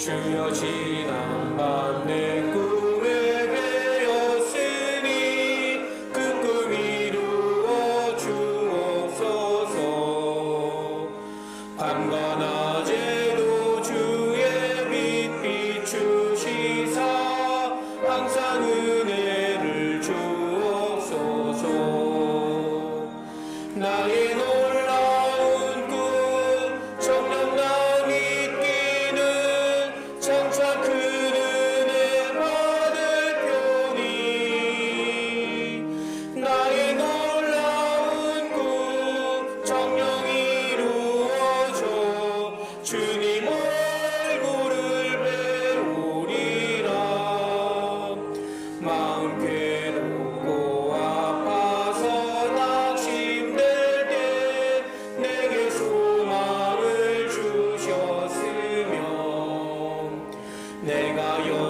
주여 지난 밤내 꿈. 주님 얼굴을 배우리라. 마음 괴롭고 아파서 낙심될 때 내게 소망을 주셨으면 내가 여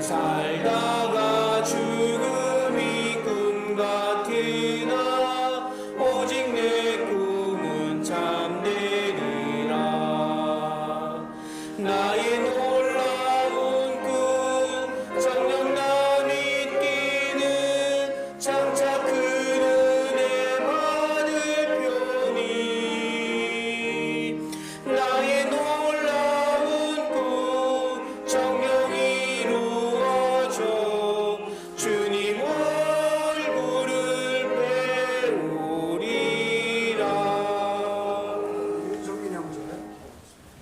살다가 죽음이 꿈 같으나 오직 내 꿈은 참되리라.